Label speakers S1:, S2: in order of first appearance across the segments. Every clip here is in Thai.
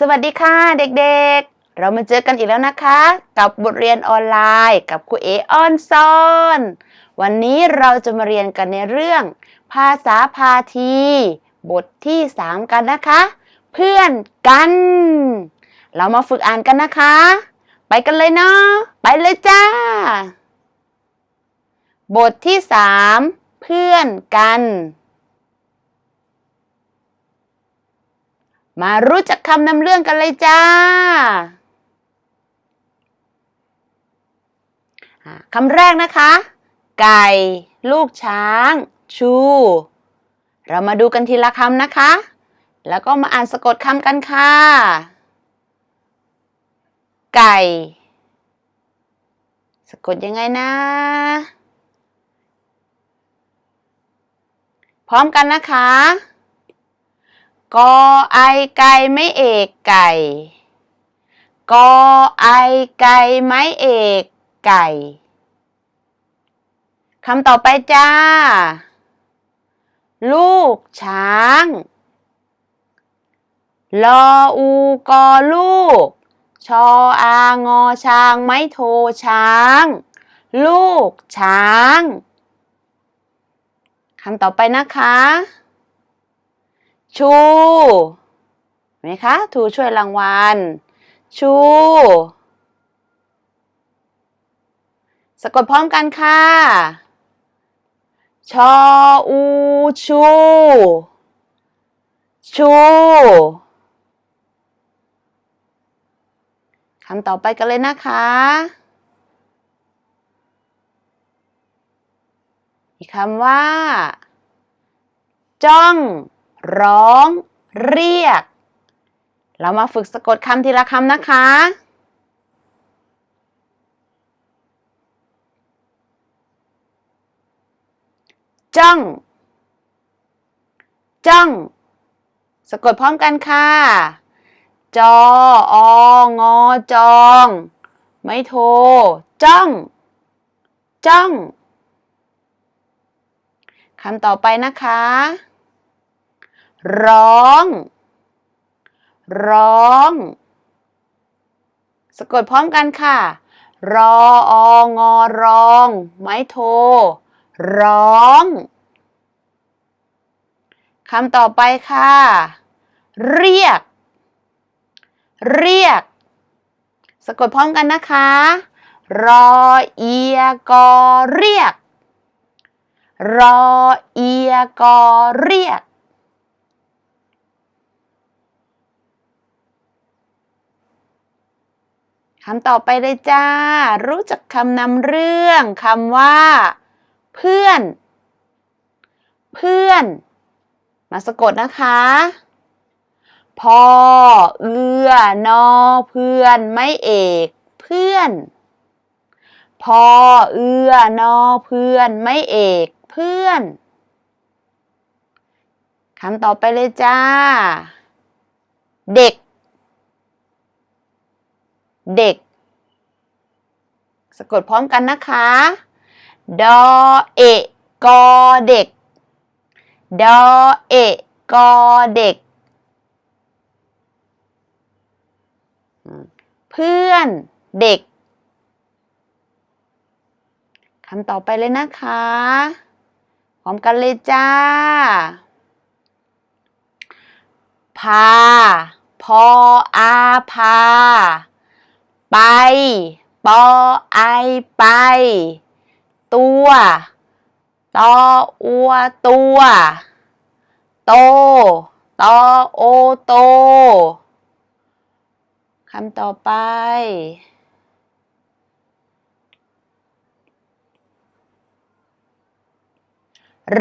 S1: สวัสดีค่ะเด็กๆ เรามาเจอกันอีกแล้วนะคะ กับบทเรียนออนไลน์กับครูเอออนซอน วันนี้เราจะมาเรียนกันในเรื่อง ภาษาพาที บทที่ 3 กันนะคะ เพื่อนกัน เรามาฝึกอ่านกันนะคะ ไปกันเลยเนาะไปเลยจ้า บทที่ 3 เพื่อนกัน มารู้จักคำนำเรื่องกันเลยจ้าอ่าคำแรกนะคะ ไก่ ลูกช้าง ชู เรามาดูกันทีละคำนะคะ แล้วก็มาอ่านสะกดคำกันค่ะ ไก่ สะกดยังไงนะ พร้อมกันนะคะ กอไอไก่ไม่เอกไก่ กอไอไก่ไม้เอกไก่คำต่อไปจ้า ลูกช้างลออูกอลูก ชออางอช้างไม้โทช้าง ลูกช้างคำต่อไปนะคะ ชูเห็นไหมคะทูช่วยรางวัล ชู สะกดพร้อมกันค่ะ ชออูชู ชูคำต่อไปกันเลยนะคะอีกคำว่า จ้อง ร้อง เรียก เรามาฝึกสะกดคำทีละคำนะคะ จ้อง จ้อง สะกดพร้อมกันค่ะ จอองอจอง ไม่โทจ้อง จ้องคำต่อไปนะคะ ร้อง ร้อง สะกดพร้อมกันค่ะ รอองอร้อง ไม้โท ร้องคำต่อไปค่ะ เรียก เรียก สะกดพร้อมกันนะคะ รอเอียกอเรียก รอเอียกอเรียก คำต่อไปเลยจ้า รู้จักคำนำเรื่องคำว่า เพื่อน เพื่อน มาสะกดนะคะพ่อเอื้อนอเพื่อนไม่เอก เพื่อนพ่อเอื้อนอเพื่อนไม่เอกเพื่อนคำต่อไปเลยจ้า เด็ก เด็ก สะกดพร้อมกันนะคะ ดอเอะกอเด็ก ดอเอะกอเด็ก เพื่อนเด็กคำต่อไปเลยนะคะ พร้อมกันเลยจ้า พา พออาพา ไป ปอไอไป ตัวตออัวตัว โตตอโอโตคำต่อไป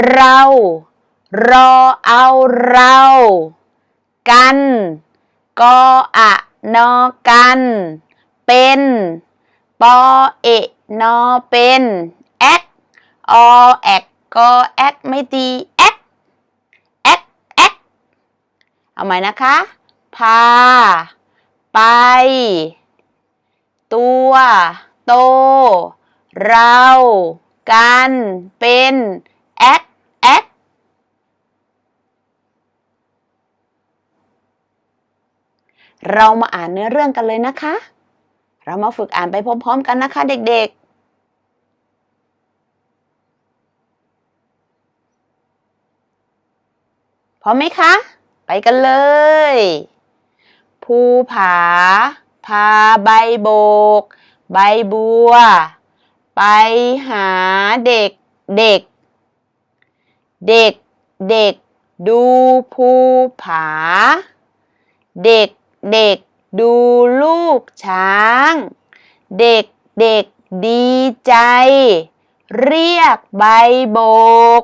S1: เรา รอเอาเรา กัน กออะนอกัน เป็นปอเอะนอเป็นแอกอแอกกอแอกไม่ตีแอกแอกแอกเอาใหม่นะคะ พา ไป ตัว โต เรา กัน เป็นแอกแอกเรามาอ่านเนื้อเรื่องกันเลยนะคะ เรามาฝึกอ่านไปพร้อมๆกันนะคะเด็ก ๆพร้อมไหมคะ ไปกันเลย ภูผา พาใบโบก ใบบัว ไปหาเด็ก เด็ก เด็ก เด็ก ดูภูผา เด็ก เด็ก ดูลูกช้าง เด็กเด็กดีใจ เรียกใบโบก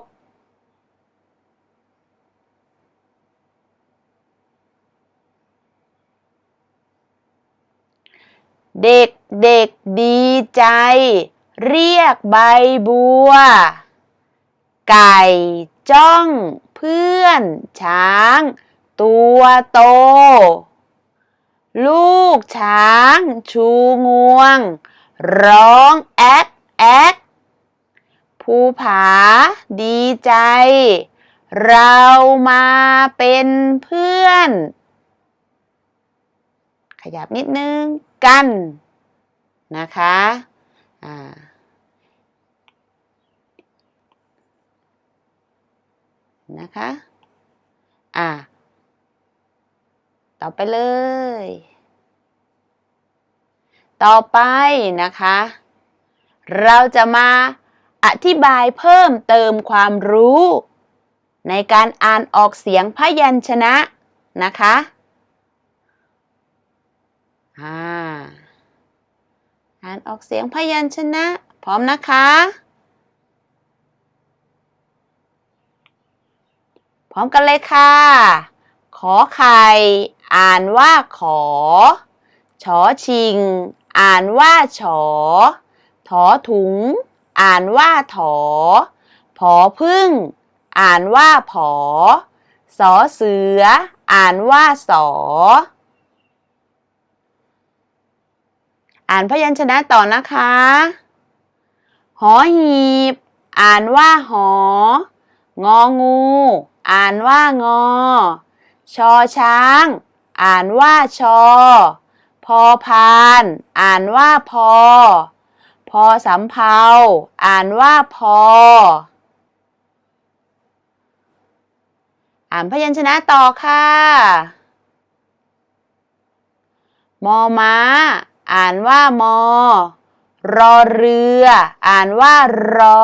S1: เด็กเด็กดีใจ เรียกใบบัว ไก่จ้องเพื่อนช้าง ตัวโต ลูกช้าง ชูงวง ร้อง แอ๊กแอ๊กภูผา ดีใจ เรามาเป็นเพื่อน ขยับนิดนึง กัน นะคะอ่านะคะ อ่า ต่อไปเลย ต่อไปนะคะ เราจะมาอธิบายเพิ่มเติมความรู้ ในการอ่านออกเสียงพยัญชนะนะคะอ่าอ่านออกเสียงพยัญชนะ พร้อมนะคะ พร้อมกันเลยค่ะ ขอไข่ อ่านว่าขอ ชอชิง อ่านว่าฉอถอถุง อ่านว่าถอ ผอพึ่ง อ่านว่าผอ สอเสือ อ่านว่าสอ อ่านพยัญชนะต่อนะคะ หอหีบ อ่านว่าหอ งองู อ่านว่างอ ชอช้าง อ่านว่าชอ พอพาน อ่านว่าพอ พอสำเภา อ่านว่าพอ อ่านพยัญชนะต่อค่ะ มอม้า อ่านว่ามอ รอเรือ อ่านว่ารอ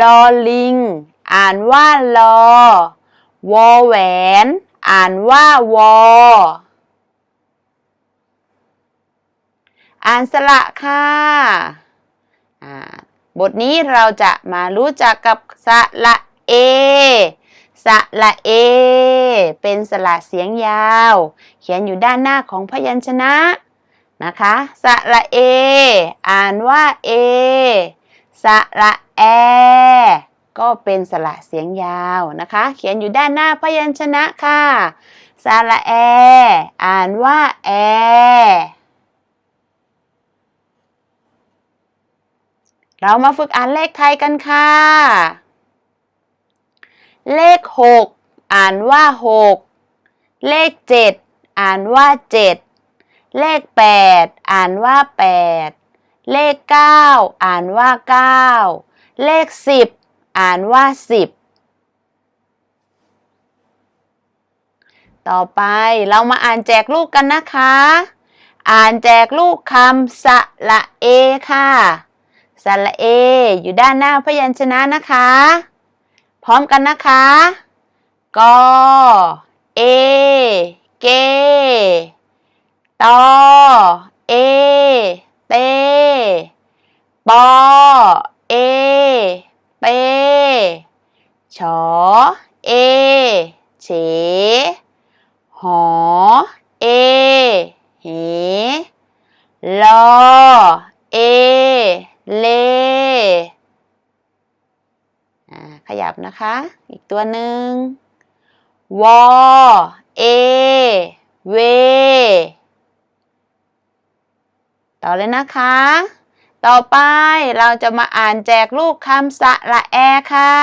S1: ลอลิง อ่านว่าลอ วอแหวน อ่านว่าวอ อ่านสระค่ะบทนี้เราจะมารู้จักกับสระเอสระเอ เป็นสระเสียงยาว เขียนอยู่ด้านหน้าของพยัญชนะนะคะสระเอ อ่านว่าเอสระแอ ก็เป็นสระเสียงยาวนะคะ เขียนอยู่ด้านหน้าพยัญชนะค่ะ สระแอ อ่านว่าแอ เรามาฝึกอ่านเลขไทยกันค่ะ เลขหกอ่านว่าหกเลขเจ็ดอ่านว่าเจ็ดเลขแปดอ่านว่าแปดเลขเก้าอ่านว่าเก้าเลขสิบ อ่านว่าสิบต่อไปเรามาอ่านแจกลูกกันนะคะ อ่านแจกลูกคำสระเอค่ะสระเอ อยู่ด้านหน้าพยัญชนะนะคะ พร้อมกันนะคะกอเอ เกตอเอ เตปอเอ เป ชอ เอ เฉ หอ เอ เหลอ เอ เลขยับนะคะ อีกตัวหนึ่งวอ เอ เว ต่อเลยนะคะ ต่อไปเราจะมาอ่านแจกลูกคำสระแอค่ะ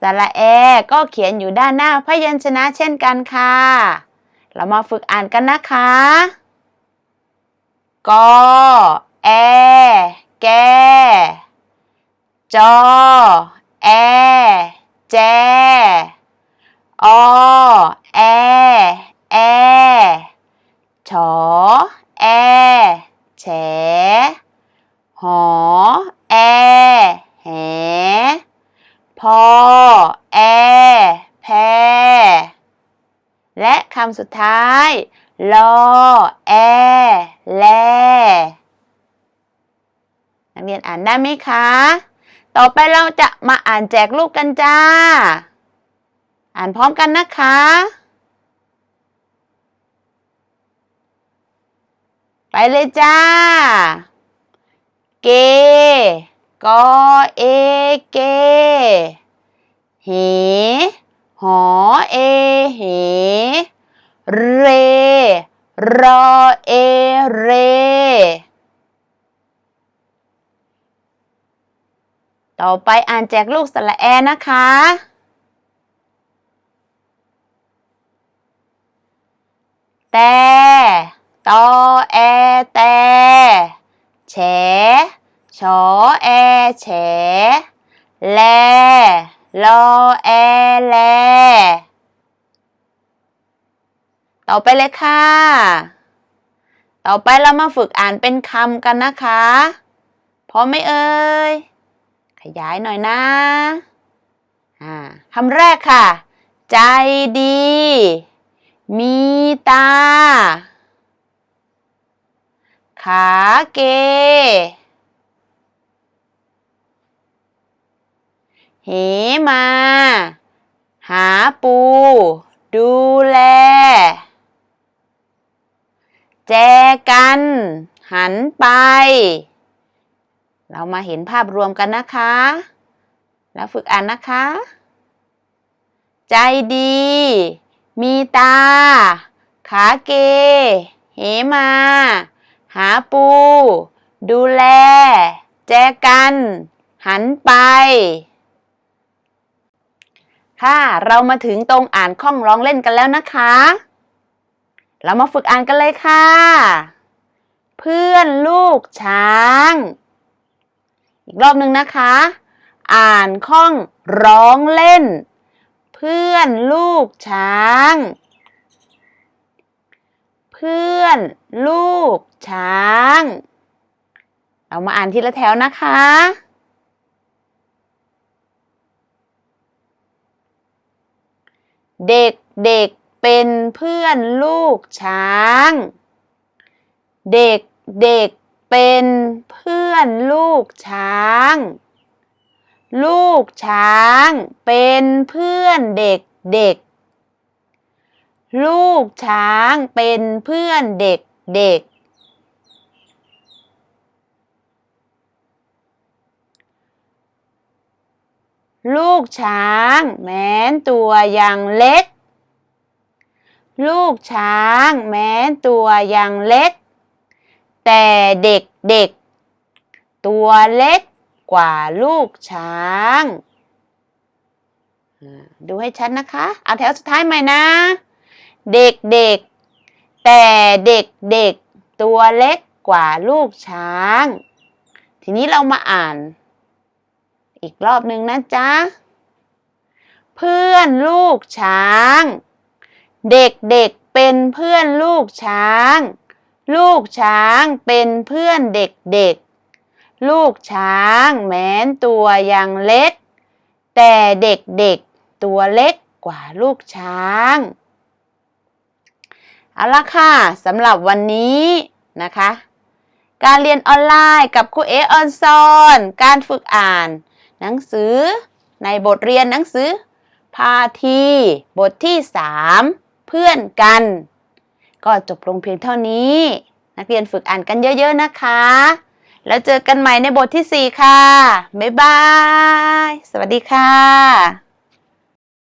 S1: สระแอก็เขียนอยู่ด้านหน้าพยัญชนะเช่นกันค่ะ เรามาฝึกอ่านกันนะคะกอแอ แก จอ แอ แจ ออ แอ ฉอ แอ แฉ หอ แอ แห พอ แอ แพ และคำสุดท้าย ลอ แอ แล นักเรียนอ่านได้ไหมคะ ต่อไปเราจะมาอ่านแจกรูปกันจ้า อ่านพร้อมกันนะคะไปเลยจ้า เก กอเอ เก เห หอ เอ เห เร รอเอ เร ต่อไปอ่านแจกลูกสระแอนะคะ แต่ตอแอ แต่แฉชอแอ แฉ แลลอแอ แล ต่อไปเลยค่ะ ต่อไปเรามาฝึกอ่านเป็นคำกันนะคะพร้อมไหมเอ่ย ขยายหน่อยนะ อ่าคำแรกค่ะ ใจดี มีตา ขาเก เหมา หาปู ดูแล แจกัน หันไป เรามาเห็นภาพรวมกันนะคะ แล้วฝึกอ่านนะคะ ใจดี มีตา ขาเก เหมา หาปู ดูแล แจกัน หันไปค่ะ เรามาถึงตรงอ่านข้องร้องเล่นกันแล้วนะคะ เรามาฝึกอ่านกันเลยค่ะ เพื่อนลูกช้าง อีกรอบหนึ่งนะคะ อ่านข้องร้องเล่น เพื่อนลูกช้าง เพื่อนลูกช้าง เรามาอ่านทีละแถวนะคะเด็กเด็ก เป็นเพื่อนลูกช้าง เด็กเด็กเป็นเพื่อนลูกช้าง ลูกช้างเป็นเพื่อนเด็กเด็ก ลูกช้างเป็นเพื่อนเด็กเด็ก ลูกช้างแม้นตัวยังเล็ก ลูกช้างแม้ตัวยังเล็ก แต่เด็กเด็กตัวเล็กกว่าลูกช้างดูให้ชัดนะคะ เอาแถวสุดท้ายใหม่นะ เด็กเด็กแต่เด็กเด็กตัวเล็กกว่าลูกช้าง ทีนี้เรามาอ่าน อีกรอบหนึ่งนะจ๊ะ เพื่อนลูกช้าง เด็กเด็กเป็นเพื่อนลูกช้าง ลูกช้างเป็นเพื่อนเด็กเด็กลูกช้างแม้นตัวยังเล็ก แต่เด็กเด็กตัวเล็กกว่าลูกช้างเอาละค่ะสำหรับวันนี้นะคะ การเรียนออนไลน์กับครูเอออนซอน การฝึกอ่าน หนังสือในบทเรียนหนังสือ พาที บทที่ 3 เพื่อนกัน ก็จบลงเพียงเท่านี้ นักเรียนฝึกอ่านกันเยอะ ๆ นะคะ แล้วเจอกันใหม่ในบทที่ 4 ค่ะ บ๊ายบาย สวัสดีค่ะ